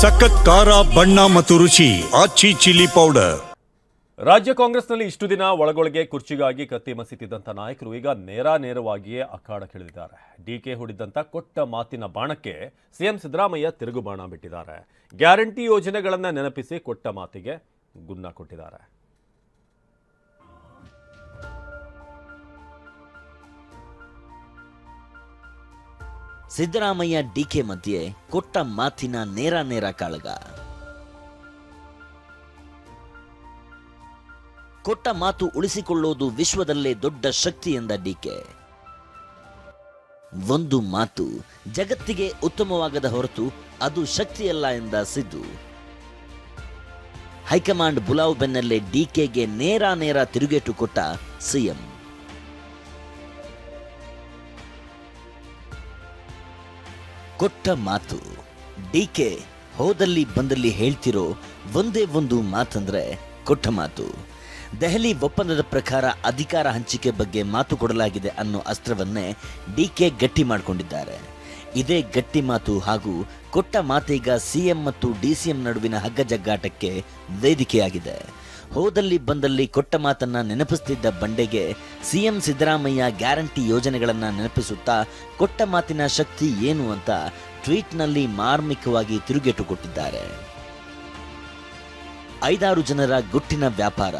ಸಖತ್ ಖಾರ, ಬಣ್ಣ ಮತ್ತು ರುಚಿ, ಆಚಿ ಚಿಲ್ಲಿ ಪೌಡರ್. ರಾಜ್ಯ ಕಾಂಗ್ರೆಸ್ನಲ್ಲಿ ಇಷ್ಟು ದಿನ ಒಳಗೊಳಗೆ ಕುರ್ಚಿಗಾಗಿ ಕತ್ತಿ ಮಸಿತಿದ್ದಂಥ ನಾಯಕರು ಈಗ ನೇರ ನೇರವಾಗಿಯೇ ಅಖಾಡಕ್ಕಿಳಿದಿದ್ದಾರೆ ಡಿಕೆ ಹೊಡೆದಂಥ ಕೊಟ್ಟ ಮಾತಿನ ಬಾಣಕ್ಕೆ ಸಿಎಂ ಸಿದ್ದರಾಮಯ್ಯ ತಿರುಗು ಬಾಣ ಬಿಟ್ಟಿದ್ದಾರೆ. ಗ್ಯಾರಂಟಿ ಯೋಜನೆಗಳನ್ನು ನೆನಪಿಸಿ ಕೊಟ್ಟ ಮಾತಿಗೆ ಗುನ್ನ ಕೊಟ್ಟಿದ್ದಾರೆ. ಸಿದ್ದರಾಮಯ್ಯ ಡಿಕೆ ಮಧ್ಯೆ ಕೊಟ್ಟ ಮಾತಿನ ನೇರ ನೇರ ಕಾಳಗ. ಕೊಟ್ಟ ಮಾತು ಉಳಿಸಿಕೊಳ್ಳೋದು ವಿಶ್ವದಲ್ಲೇ ದೊಡ್ಡ ಶಕ್ತಿ ಎಂದ ಡಿಕೆ ಒಂದು ಮಾತು ಜಗತ್ತಿಗೆ ಉತ್ತಮವಾಗದ ಹೊರತು ಅದು ಶಕ್ತಿಯಲ್ಲ ಎಂದ ಸಿದ್ದು. ಹೈಕಮಾಂಡ್ ಬುಲಾವ್ ಬೆನ್ನಲ್ಲೇ ಡಿಕೆಗೆ ನೇರ ನೇರ ತಿರುಗೇಟು ಕೊಟ್ಟ ಸಿಎಂ ಕೊಟ್ಟ ಮಾತು. ಡಿ ಕೆ ಹೋದಲ್ಲಿ ಬಂದಲ್ಲಿ ಹೇಳ್ತಿರೋ ಒಂದೇ ಒಂದು ಮಾತಂದ್ರೆ ಕೊಟ್ಟ ಮಾತು. ದೆಹಲಿ ಒಪ್ಪಂದದ ಪ್ರಕಾರ ಅಧಿಕಾರ ಹಂಚಿಕೆ ಬಗ್ಗೆ ಮಾತು ಕೊಡಲಾಗಿದೆ ಅನ್ನೋ ಅಸ್ತ್ರವನ್ನೇ ಡಿ ಕೆ ಗಟ್ಟಿ ಮಾಡಿಕೊಂಡಿದ್ದಾರೆ. ಇದೇ ಗಟ್ಟಿ ಮಾತು ಹಾಗೂ ಕೊಟ್ಟ ಮಾತೀಗ ಸಿಎಂ ಮತ್ತು ಡಿಸಿಎಂ ನಡುವಿನ ಹಗ್ಗಜಗ್ಗಾಟಕ್ಕೆ ವೇದಿಕೆಯಾಗಿದೆ. ಹೋದಲ್ಲಿ ಬಂದಲ್ಲಿ ಕೊಟ್ಟ ಮಾತನ್ನ ನೆನಪಿಸ್ತಿದ್ದ ಬಂಡೆಗೆ ಸಿಎಂ ಸಿದ್ದರಾಮಯ್ಯ ಗ್ಯಾರಂಟಿ ಯೋಜನೆಗಳನ್ನ ನೆನಪಿಸುತ್ತಾ ಕೊಟ್ಟ ಮಾತಿನ ಶಕ್ತಿ ಏನು ಅಂತ ಟ್ವೀಟ್ನಲ್ಲಿ ಮಾರ್ಮಿಕವಾಗಿ ತಿರುಗೇಟು ಕೊಟ್ಟಿದ್ದಾರೆ. ಐದಾರು ಜನರ ಗುಟ್ಟಿನ ವ್ಯಾಪಾರ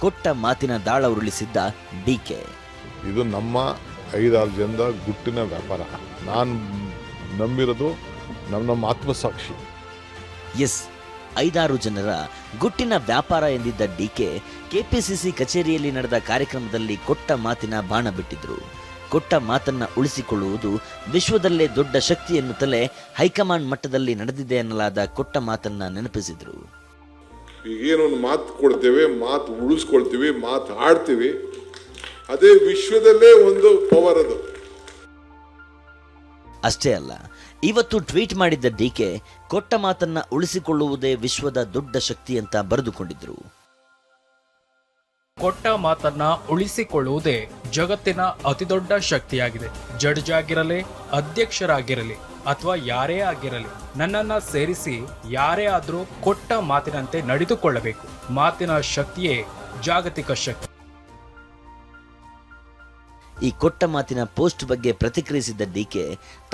ಕೊಟ್ಟ ಮಾತಿನ ದಾಳ ಉರುಳಿಸಿದ್ದ ಡಿಕೆ ಇದು ನಮ್ಮ ಐದಾರು ಜನದ ಗುಟ್ಟಿನ ವ್ಯಾಪಾರ. ನಾನು ನಂಬಿರೋದು ನಮ್ಮ ನಮ್ಮ ಆತ್ಮಸಾಕ್ಷಿ. ಎಸ್. ಐದಾರು ಜನರ ಗುಟ್ಟಿನ ವ್ಯಾಪಾರ ಎಂದಿದ್ದ ಡಿಕೆ ಕೆಪಿಸಿಸಿ ಕಚೇರಿಯಲ್ಲಿ ನಡೆದ ಕಾರ್ಯಕ್ರಮದಲ್ಲಿ ಕೊಟ್ಟ ಮಾತಿನ ಬಾಣ ಬಿಟ್ಟಿದ್ರು. ಕೊಟ್ಟ ಮಾತನ್ನ ಉಳಿಸಿಕೊಳ್ಳುವುದು ವಿಶ್ವದಲ್ಲೇ ದೊಡ್ಡ ಶಕ್ತಿ ಎನ್ನುತ್ತಲೇ ಹೈಕಮಾಂಡ್ ಮಟ್ಟದಲ್ಲಿ ನಡೆದಿದೆ ಎನ್ನಲಾದ ಕೊಟ್ಟ ಮಾತನ್ನ ನೆನಪಿಸಿದ್ರು. ಏನೊಂದು ಮಾತು ಕೊಡ್ತೇವೆ ಮಾತು ಉಳಿಸ್ಕೊಳ್ತೀವಿ ಮಾತು ಆಡ್ತೀವಿ. ಅದೇ ವಿಶ್ವದಲ್ಲೇ ಒಂದು ಪವರ್ ಅದು. ಅಷ್ಟೇ ಅಲ್ಲ ಇವತ್ತು ಟ್ವೀಟ್ ಮಾಡಿದ್ದ ಡಿಕೆ ಕೊಟ್ಟ ಮಾತನ್ನ ಉಳಿಸಿಕೊಳ್ಳುವುದೇ ವಿಶ್ವದ ದೊಡ್ಡ ಶಕ್ತಿ ಅಂತ ಬರೆದುಕೊಂಡಿದ್ರು. ಕೊಟ್ಟ ಮಾತನ್ನ ಉಳಿಸಿಕೊಳ್ಳುವುದೇ ಜಗತ್ತಿನ ಅತಿದೊಡ್ಡ ಶಕ್ತಿಯಾಗಿದೆ. ಜಡ್ಜ್ ಆಗಿರಲಿ ಅಧ್ಯಕ್ಷರಾಗಿರಲಿ, ಅಥವಾ ಯಾರೇ ಆಗಿರಲಿ, ನನ್ನನ್ನ ಸೇರಿಸಿ ಯಾರೇ ಆದ್ರೂ ಕೊಟ್ಟ ಮಾತಿನಂತೆ ನಡೆದುಕೊಳ್ಳಬೇಕು. ಮಾತಿನ ಶಕ್ತಿಯೇ ಜಾಗತಿಕ ಶಕ್ತಿ. ಈ ಕೊಟ್ಟ ಮಾತಿನ ಪೋಸ್ಟ್ ಬಗ್ಗೆ ಪ್ರತಿಕ್ರಿಯಿಸಿದ್ದ ಡಿಕೆ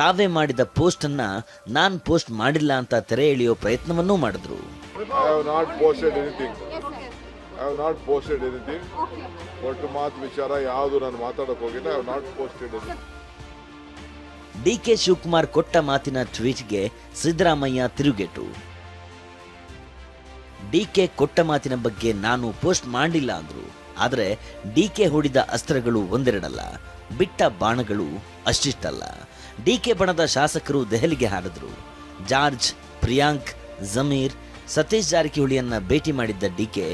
ತಾವೇ ಮಾಡಿದ ಪೋಸ್ಟ್ ಅನ್ನ ನಾನ್ ಪೋಸ್ಟ್ ಮಾಡಿಲ್ಲ ಅಂತ ತೆರೆ ಎಳೆಯೋ ಪ್ರಯತ್ನವನ್ನೂ ಮಾಡಿದ್ರು. ವಿಚಾರ ಯಾವುದು ನಾನು ಹೋಗಿಲ್ಲ. I have not posted anything D K Shivakumar ಕೊಟ್ಟ ಮಾತಿನ ಟ್ವೀಟ್ಗೆ ಸಿದ್ದರಾಮಯ್ಯ ತಿರುಗೇಟು. ಡಿಕೆ ಕೊಟ್ಟ ಮಾತಿನ ಬಗ್ಗೆ ನಾನು ಪೋಸ್ಟ್ ಮಾಡಿಲ್ಲ ಅಂದ್ರು. ಆದರೆ ಡಿಕೆ ಹೊಡಿದ ಅಸ್ತ್ರಗಳು ಒಂದೆರಡಲ್ಲ, ಬಿಟ್ಟ ಬಾಣಗಳು ಅಷ್ಟಿಷ್ಟಲ್ಲ. ಡಿಕೆ ಬಣದ ಶಾಸಕರು ದೆಹಲಿಗೆ ಹಾರಿದ್ರು. ಜಾರ್ಜ್, ಪ್ರಿಯಾಂಕ್, ಜಮೀರ್, ಸತೀಶ್ ಜಾರಕಿಹೊಳಿಯನ್ನ ಭೇಟಿ ಮಾಡಿದ್ದ ಡಿಕೆ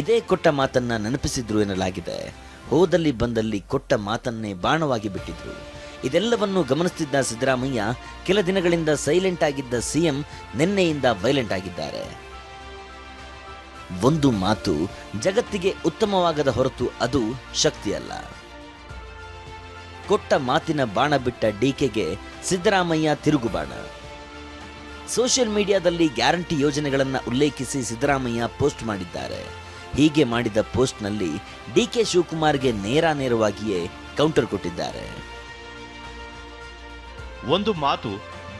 ಇದೇ ಕೊಟ್ಟ ಮಾತನ್ನ ನೆನಪಿಸಿದ್ರು ಎನ್ನಲಾಗಿದೆ. ಹೋದಲ್ಲಿ ಬಂದಲ್ಲಿ ಕೊಟ್ಟ ಮಾತನ್ನೇ ಬಾಣವಾಗಿ ಬಿಟ್ಟಿದ್ರು. ಇದೆಲ್ಲವನ್ನು ಗಮನಿಸುತ್ತಿದ್ದ ಸಿದ್ದರಾಮಯ್ಯ, ಕೆಲ ದಿನಗಳಿಂದ ಸೈಲೆಂಟ್ ಆಗಿದ್ದ ಸಿಎಂ ನಿನ್ನೆಯಿಂದ ವೈಲೆಂಟ್ ಆಗಿದ್ದಾರೆ. ಒಂದು ಮಾತು ಜಗತ್ತಿಗೆ ಉತ್ತಮವಾಗದ ಹೊರತು ಅದು ಶಕ್ತಿಯಲ್ಲ. ಕೊಟ್ಟ ಮಾತಿನ ಬಾಣ ಬಿಟ್ಟ ಡಿಕೆಗೆ ಸಿದ್ದರಾಮಯ್ಯ ತಿರುಗುಬಾಣ. ಸೋಷಿಯಲ್ ಮೀಡಿಯಾದಲ್ಲಿ ಗ್ಯಾರಂಟಿ ಯೋಜನೆಗಳನ್ನು ಉಲ್ಲೇಖಿಸಿ ಸಿದ್ದರಾಮಯ್ಯ ಪೋಸ್ಟ್ ಮಾಡಿದ್ದಾರೆ. ಹೀಗೆ ಮಾಡಿದ ಪೋಸ್ಟ್ನಲ್ಲಿ ಡಿಕೆ ಶಿವಕುಮಾರ್ಗೆ ನೇರ ನೇರವಾಗಿಯೇ ಕೌಂಟರ್ ಕೊಟ್ಟಿದ್ದಾರೆ. ಒಂದು ಮಾತು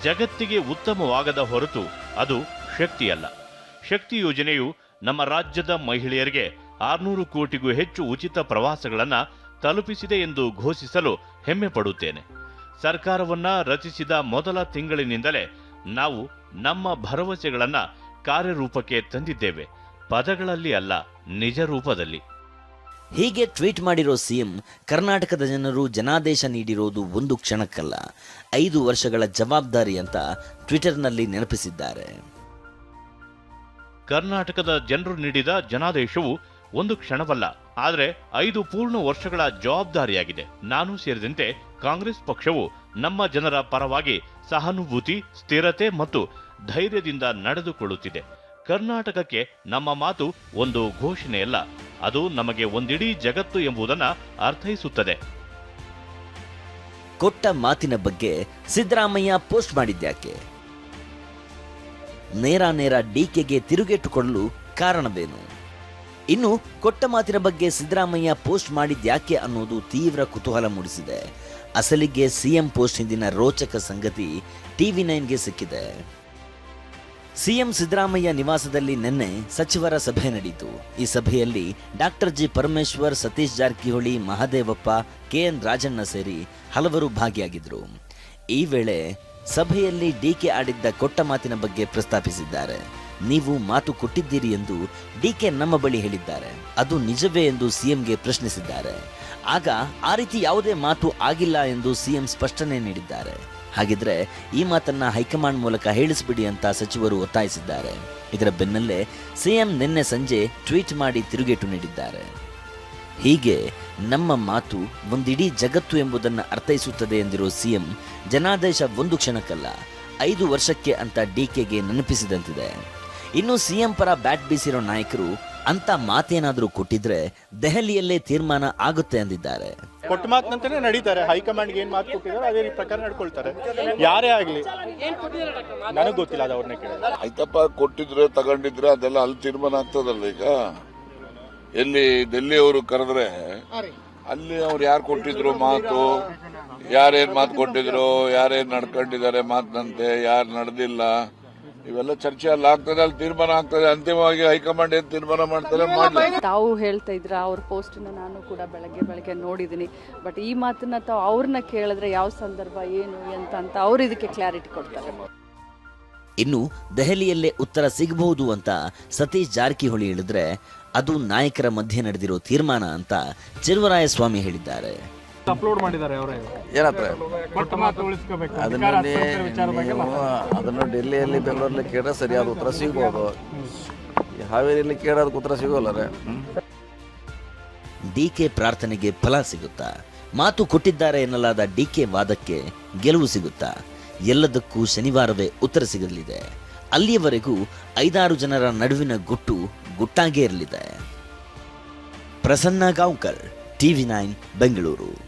ಜಗತ್ತಿಗೆ ಉತ್ತಮವಾಗದ ಹೊರತು ಅದು ಶಕ್ತಿಯಲ್ಲ. ಶಕ್ತಿ ಯೋಜನೆಯು ನಮ್ಮ ರಾಜ್ಯದ ಮಹಿಳೆಯರಿಗೆ ಆರ್ನೂರು ಕೋಟಿಗೂ ಹೆಚ್ಚು ಉಚಿತ ಪ್ರವಾಸಗಳನ್ನು ತಲುಪಿಸಿದೆ ಎಂದು ಘೋಷಿಸಲು ಹೆಮ್ಮೆ ಪಡುತ್ತೇನೆ. ಸರ್ಕಾರವನ್ನ ರಚಿಸಿದ ಮೊದಲ ತಿಂಗಳಿನಿಂದಲೇ ನಾವು ನಮ್ಮ ಭರವಸೆಗಳನ್ನು ಕಾರ್ಯರೂಪಕ್ಕೆ ತಂದಿದ್ದೇವೆ. ಪದಗಳಲ್ಲಿ ಅಲ್ಲ, ನಿಜ ರೂಪದಲ್ಲಿ. ಹೀಗೆ ಟ್ವೀಟ್ ಮಾಡಿರೋ ಸಿಎಂ, ಕರ್ನಾಟಕದ ಜನರು ಜನಾದೇಶ ನೀಡಿರೋದು ಒಂದು ಕ್ಷಣಕ್ಕಲ್ಲ. ಐದು ವರ್ಷಗಳ ಜವಾಬ್ದಾರಿ ಅಂತ ಟ್ವಿಟರ್ನಲ್ಲಿ ನೆನಪಿಸಿದ್ದಾರೆ. ಕರ್ನಾಟಕದ ಜನರು ನೀಡಿದ ಜನಾದೇಶವು ಒಂದು ಕ್ಷಣವಲ್ಲ, ಆದರೆ ಐದು ಪೂರ್ಣ ವರ್ಷಗಳ ಜವಾಬ್ದಾರಿಯಾಗಿದೆ. ನಾನು ಸೇರಿದಂತೆ ಕಾಂಗ್ರೆಸ್ ಪಕ್ಷವು ನಮ್ಮ ಜನರ ಪರವಾಗಿ ಸಹಾನುಭೂತಿ, ಸ್ಥಿರತೆ ಮತ್ತು ಧೈರ್ಯದಿಂದ ನಡೆದುಕೊಳ್ಳುತ್ತಿದೆ. ಕರ್ನಾಟಕಕ್ಕೆ ನಮ್ಮ ಮಾತು ಒಂದು ಘೋಷಣೆಯಲ್ಲ, ಅದು ನಮಗೆ ಒಂದಿಡೀ ಜಗತ್ತು ಎಂಬುದನ್ನು ಅರ್ಥೈಸುತ್ತದೆ. ಕೊಟ್ಟ ಮಾತಿನ ಬಗ್ಗೆ ಸಿದ್ದರಾಮಯ್ಯ ಪೋಸ್ಟ್ ಮಾಡಿದ್ಯಾಕೆ? ನೇರ ನೇರ ಡಿಕೆಗೆ ತಿರುಗೇಟುಕೊಳ್ಳಲು ಕಾರಣವೇನು? ಇನ್ನು ಕೊಟ್ಟ ಮಾತಿನ ಬಗ್ಗೆ ಸಿದ್ದರಾಮಯ್ಯ ಪೋಸ್ಟ್ ಮಾಡಿದ್ಯಾಕೆ ಅನ್ನೋದು ತೀವ್ರ ಕುತೂಹಲ ಮೂಡಿಸಿದೆ. ಅಸಲಿಗೆ ಸಿಎಂ ಪೋಸ್ಟ್ ಹಿಂದಿನ ರೋಚಕ ಸಂಗತಿ ಟಿವಿ ನೈನ್ಗೆ ಸಿಕ್ಕಿದೆ. ಸಿಎಂ ಸಿದ್ದರಾಮಯ್ಯ ನಿವಾಸದಲ್ಲಿ ನಿನ್ನೆ ಸಚಿವರ ಸಭೆ ನಡೆಯಿತು ಈ ಸಭೆಯಲ್ಲಿ doctor G Parameshwar, Satish Jarkiholi, Mahadevappa KN Rajanna ಸೇರಿ ಹಲವರು ಭಾಗಿಯಾಗಿದ್ದರು ಈ ವೇಳೆ ಸಭೆಯಲ್ಲಿ ಡಿಕೆ ಆಡಿದ್ದ ಕೊಟ್ಟ ಮಾತಿನ ಬಗ್ಗೆ ಪ್ರಸ್ತಾಪಿಸಿದ್ದಾರೆ. ನೀವು ಮಾತು ಕೊಟ್ಟಿದ್ದೀರಿ ಎಂದು ಡಿಕೆ ನಮ್ಮ ಬಳಿ ಹೇಳಿದ್ದಾರೆ. ಅದು ನಿಜವೇ ಎಂದು ಸಿಎಂಗೆ ಪ್ರಶ್ನಿಸಿದ್ದಾರೆ. ಆಗ ಆ ರೀತಿ ಯಾವುದೇ ಮಾತು ಆಗಿಲ್ಲ ಎಂದು ಸಿಎಂ ಸ್ಪಷ್ಟನೆ ನೀಡಿದ್ದಾರೆ. ಹಾಗಿದ್ರೆ ಈ ಮಾತನ್ನ ಹೈಕಮಾಂಡ್ ಮೂಲಕ ಹೇಳಿಸಿಬಿಡಿ ಅಂತ ಸಚಿವರು ಒತ್ತಾಯಿಸಿದ್ದಾರೆ. ಇದರ ಬೆನ್ನಲ್ಲೇ ಸಿಎಂ ನಿನ್ನೆ ಸಂಜೆ ಟ್ವೀಟ್ ಮಾಡಿ ತಿರುಗೇಟು ನೀಡಿದ್ದಾರೆ. ಹೀಗೆ ನಮ್ಮ ಮಾತು ಒಂದಿಡೀ ಜಗತ್ತು ಎಂಬುದನ್ನು ಅರ್ಥೈಸುತ್ತದೆ ಎಂದಿರೋ ಸಿಎಂ ಜನಾದೇಶ ಒಂದು ಕ್ಷಣಕ್ಕಲ್ಲ ಐದು ವರ್ಷಕ್ಕೆ ಅಂತ ಡಿ ಕೆಗೆ ನೆನಪಿಸಿದಂತಿದೆ. ಇನ್ನು ಸಿಎಂ ಪರ ಬ್ಯಾಟ್ ಬೀಸಿರೋ ನಾಯಕರು ಅಂತ ಮಾತೇನಾದರೂ ಕೊಟ್ಟಿದ್ರೆ ದೆಹಲಿಯಲ್ಲೇ ತೀರ್ಮಾನ ಆಗುತ್ತೆ ಅಂದಿದ್ದಾರೆ. ಕೊಟ್ಟ ಮಾತಿನಂತೆ ನಡೀತಾರೆ. ಹೈಕಮಾಂಡ್ ಏನ್ ಮಾತು ಕೊಟ್ಟಿದ್ದಾರೆ ಅದೇ ರೀತಿ ಪ್ರಕಾರ ನಡ್ಕೊಳ್ತಾರೆ. ಯಾರೇ ಆಗ್ಲಿ ನನಗೆ ಗೊತ್ತಿಲ್ಲ ಅದು ಅವ್ರನ್ನ ಕೇಳಿ ಆಯ್ತಪ್ಪ ಕೊಟ್ಟಿದ್ರೆ ತಗೊಂಡಿದ್ರೆ ಅದೆಲ್ಲ ಅಲ್ಲಿ ತೀರ್ಮಾನ ಆಗ್ತದಲ್ಲ ಈಗ? ಎಲ್ಲಿ ಡೆಲ್ಲಿಯವರು ಕರೆದ್ರೆ ಅಲ್ಲಿ ಅವ್ರು ಯಾರು ಕೊಟ್ಟಿದ್ರು ಮಾತು? ಯಾರೇನ್ ಮಾತು ಕೊಟ್ಟಿದ್ರು? ಯಾರೇನ್ ನಡ್ಕೊಂಡಿದ್ದಾರೆ ಮಾತಿನಂತೆ? ಯಾರು ನಡೆದಿಲ್ಲ? ಇವೆಲ್ಲ ಚರ್ಚೆ ಅಲ್ಲಿ ಆಗ್ತದೆ ಅಲ್ಲಿ ತೀರ್ಮಾನ ಆಗ್ತದೆ. ಅಂತಿಮವಾಗಿ ಹೈಕಮಾಂಡ್ ಏನ್ ತೀರ್ಮಾನ ಮಾಡ್ತಾರೆ ಮಾಡ್ಲಿ. ತಾವು ಹೇಳ್ತಾ ಇದ್ರ ಅವ್ರ ಪೋಸ್ಟ್ ನಾನು ಕೂಡ ಬೆಳಗ್ಗೆ ಬೆಳಗ್ಗೆ ನೋಡಿದ್ದೀನಿ ಬಟ್ ಈ ಮಾತನ್ನ ತಾವು ಅವ್ರನ್ನ ಕೇಳಿದ್ರೆ ಯಾವ ಸಂದರ್ಭ ಏನು ಎಂತ ಅಂತ ಅವ್ರು ಇದಕ್ಕೆ ಕ್ಲಾರಿಟಿ ಕೊಡ್ತಾರೆ. ಇನ್ನು ದೆಹಲಿಯಲ್ಲೇ ಉತ್ತರ ಸಿಗಬಹುದು ಅಂತ ಸತೀಶ್ ಜಾರಕಿಹೊಳಿ ಹೇಳಿದ್ರೆ ಅದು ನಾಯಕರ ಮಧ್ಯೆ ನಡೆದಿರೋ ತೀರ್ಮಾನ ಅಂತ ಚೆಲುವರಾಯಸ್ವಾಮಿ ಹೇಳಿದ್ದಾರೆ. ಅಪ್ಲೋಡ್ ಮಾಡಿದ್ದಾರೆ ಅವರೇ. ಏನತ್ರ ಕೊಟ್ಟ ಮಾತು ಉಳಿಸ್ಕೋಬೇಕು. ಅದನ್ನ ನೀವು ಅದನ್ನು ಡೆಲ್ಲಿಯಲ್ಲಿ ಬೆಂಗಳೂರಲ್ಲಿ ಕೇಳಿದ್ರೆ ಸರಿಯಾದ ಉತ್ತರ ಸಿಗ್ಬೋದು. ಈ ಹಾವೇರಿಯಲ್ಲಿ ಕೇಳೋದಕ್ಕೆ ಉತ್ತರ ಸಿಗೋಲ್ಲ ರೀ. ಡಿಕೆ ಪ್ರಾರ್ಥನೆಗೆ ಫಲ ಸಿಗುತ್ತಾ? ಮಾತು ಕೊಟ್ಟಿದ್ದಾರೆ ಎನ್ನಲಾದ ಡಿಕೆ ವಾದಕ್ಕೆ ಗೆಲುವು ಸಿಗುತ್ತಾ? ಎಲ್ಲದಕ್ಕೂ ಶನಿವಾರವೇ ಉತ್ತರ ಸಿಗಲಿದೆ. ಅಲ್ಲಿಯವರೆಗೂ ಐದಾರು ಜನರ ನಡುವಿನ ಗುಟ್ಟು ಗುಟ್ಟಾಗೇ ಇರಲಿದೆ. Prasanna Gaonkar TV nine Bengaluru.